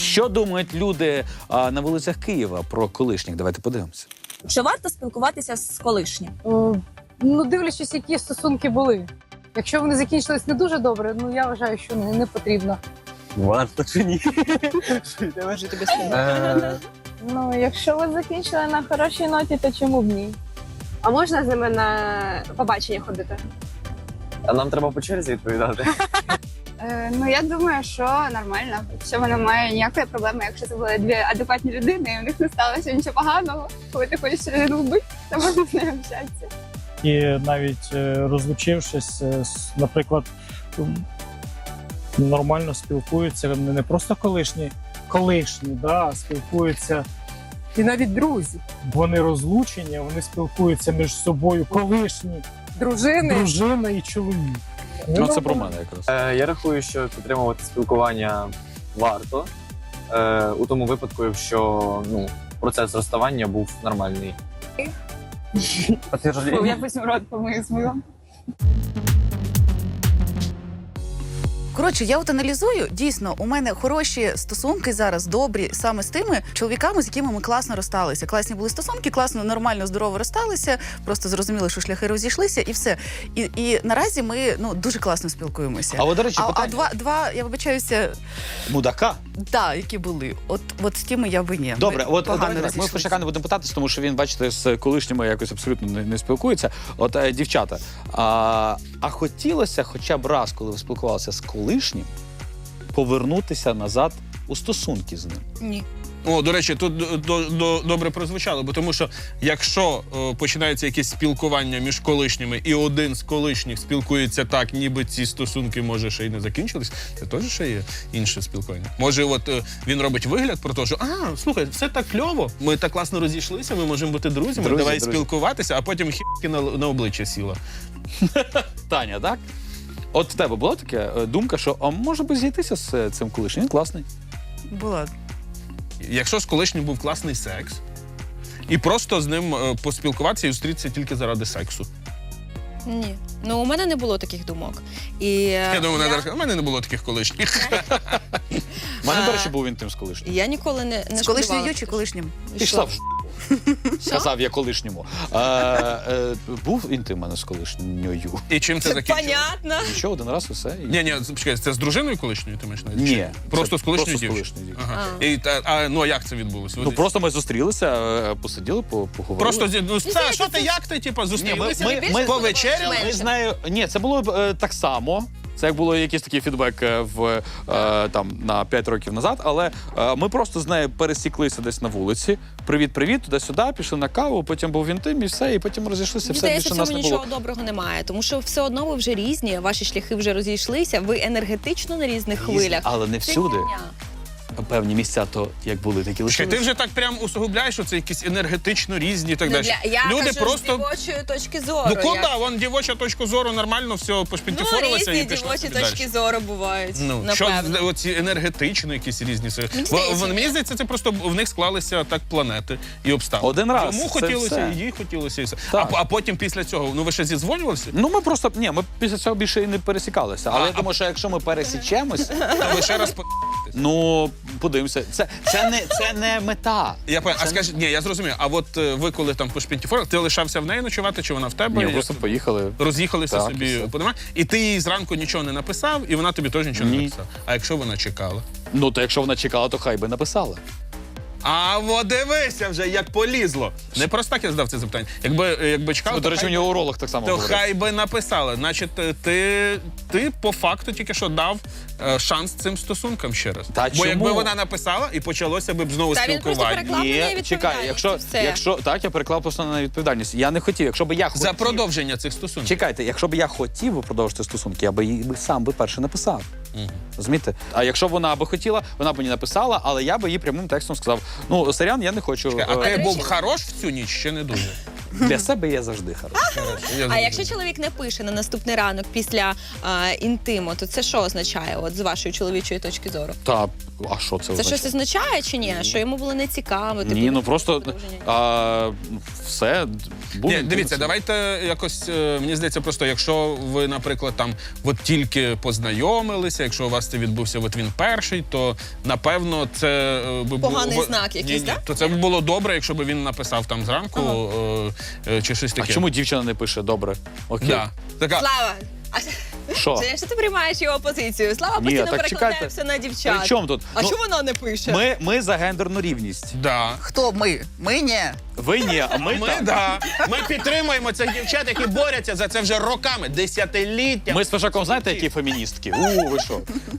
Що думають люди а, на вулицях Києва про колишніх? Давайте подивимося. Чи варто спілкуватися з колишнім? О, ну, дивлячись, які стосунки були. Якщо вони закінчились не дуже добре, ну я вважаю, що не, не потрібно. Варто чи ні? Тобі. Е, Ну, якщо ви закінчили на хорошій ноті, то чому б ні? А можна з ними на побачення ходити? А нам треба по черзі відповідати. Е, ну я думаю, що нормально. Що вона має ніякої проблеми, якщо це були дві адекватні людини, і в них не сталося нічого поганого. Коли ти хочеш людину вбити, то можна з нею общатися. і навіть е, розлучившись, е, наприклад, нормально спілкуються не не просто колишні, колишні, да, а спілкуються. І навіть друзі, Вони розлучені, вони спілкуються між собою колишні дружини. дружина і чоловік. Ну, це про мене якраз. Е, Я рахую, що підтримувати спілкування варто. Е, У тому випадку, якщо ну, процес розставання був нормальний. Бо я потім рот помию з милом. Коротше, я от аналізую. Дійсно, у мене хороші стосунки зараз добрі саме з тими чоловіками, з якими ми класно розсталися. Класні були стосунки, класно, нормально, здорово розсталися. Просто зрозуміли, що шляхи розійшлися, і все. І, і наразі ми ну дуже класно спілкуємося. А от, до речі, А, а два, два, я вибачаюся, мудака. да, які були. От, от з тими я би ні. Добре, Ми от давайте так. Ми. Фишака не будемо питатися, тому що він, бачите, з колишніми якось абсолютно не, не спілкується. От е, дівчата, а, а хотілося хоча б раз, коли ви спілкувалися з колишнім, повернутися назад у стосунки з ним. Ні. О, до речі, тут до, до, до- добре прозвучало, бо тому що якщо е, починається якесь спілкування між колишніми, і один з колишніх спілкується так, ніби ці стосунки може ще й не закінчились, це теж ще є інше спілкування. Може, от е, він робить вигляд про те, що а, слухай, все так кльово, ми так класно розійшлися, ми можемо бути друзями, Друзі, давай друзі. спілкуватися, а потім хіки на, на обличчя сіла. Таня, так? От в тебе була така е, думка, що а може би зійтися з е, цим колишнім? Він класний. Була. Якщо з колишнім був класний секс, і просто з ним е, поспілкуватися і зустрітися тільки заради сексу. Ні. Ну у мене не було таких думок. І Я думаю, Надарка, у мене не було таких колишніх. У мене, до речі, був інтим з колишнім. я ніколи не, не З колишньою чи колишнім? Пішла в ж***. Сказав я колишньому. Е, е, був інтим у мене з колишньою. І чим це Це закінчилось? понятно. Нічого, один раз і все. І... Ні, ні, почекай, це з дружиною колишньою ти маєш на увазі? Ні, Чи Просто це з колишньою просто з дівчиною? колишньою дівчиною. Ага. І, та, а, ну а як це відбулося? Ну просто ми зустрілися, е, посиділи, по- поговорили. Просто зі- ну, це, що ти, як ти, типу, зустрілися, ми- ми- повечеряли? Ми з нею. Ні, це було е, так само. Це як було якийсь такий фідбек е, в е, там на 5 років назад. Але е, ми просто з нею пересіклися десь на вулиці. Привіт, привіт, туди-сюди, пішли на каву, потім був інтим і все, і потім розійшлися. Все більше нас цьому не було. нічого доброго немає, тому що все одно ви вже різні, ваші шляхи вже розійшлися, ви енергетично на різних Різні, хвилях. Але не всюди. Певні місця, то як були, такі Чекай, лишилися. ти вже так прям усугубляєш, що це якісь енергетично різні і так Ну, далі. для, я Люди кажу просто. з дівочої точки зору. Ну куди? як- Вон дівоча точка зору нормально все Ну, різні і пішло дівочі собі точки далі. зору бувають. Ну, що напевно. оці енергетично якісь різні. це- Мені Мені здається, це просто в них склалися так планети і обставини. Один раз, Йому це хотілося, все. і їй хотілося, і все. А, Так. а потім після цього, ну ви ще зідзвонювалися? Ну ми просто ні, ми після цього більше і не пересікалися. Але А, я думаю, що якщо ми пересічемось, То ви ще раз по- ну подивимося. Це, це не це не мета. Я пам'ятаю. А скажіть, ні, я зрозумів. А от е, ви коли там по шпінтіфорах, ти лишався в неї ночувати, чи вона в тебе? Ні, Як просто поїхали. Роз'їхалися Так, і собі все. і ти їй зранку нічого не написав, і вона тобі теж нічого не Ні. написала. А якщо вона чекала? Ну то якщо вона чекала, то хай би написала. А во дивися вже, як полізло. Не просто так я задав це запитання. Якби, якби чекала, Ну, то, до речі, у хай, нього уролог так само то говорив. хай би написала. Значить, е, ти, ти по факту тільки що дав е, шанс цим стосункам ще раз. Та Бо чому? якби вона написала і почалося б знову Та він просто спілкування. переклав на неї Ні, чекай, відповідальність, якщо, все. якщо так, я переклав просто на відповідальність. Я не хотів. Якщо б я хотів. За продовження цих стосунків. Чекайте, якщо б я хотів би продовжити стосунки, я би їй би сам би перше написав. Розумієте? А якщо б вона би хотіла, вона б мені написала, але я би їй прямим текстом сказав: ну, сорян, я не хочу. А е, ти був хорош в цю ніч ще не дуже? Для себе я завжди хороший. Я А якщо чоловік не пише на наступний ранок після а, інтиму, то це що означає, от з вашої чоловічої точки зору? Та А що це? Це означає? щось означає чи ні? Що йому було нецікаво? типу, Ні, ну просто а, все. Ні, дивіться, давайте якось. е, Мені здається, просто якщо ви, наприклад, там от тільки познайомилися, якщо у вас це відбувся от він перший, то напевно це е, би Поганий було знак якийсь, Ні-ні, да? То це б було добре, якщо б він написав там зранку е, е, чи щось А таке. чому дівчина не пише добре? Окей. Да. Така, Слава! А Що? Женя, що ти приймаєш його позицію? Слава Ні, постійно так перекладає чекайте. все на дівчат. При чому тут? А Ну, чому вона не пише? Ми, ми за гендерну рівність. да. Хто ми? Ми ні. Ви ні, а ми, Ми, так. да. ми підтримуємо цих дівчат, які борються за це вже роками, десятиліттями. Ми з Пешаком знаєте, які феміністки? У, ви що?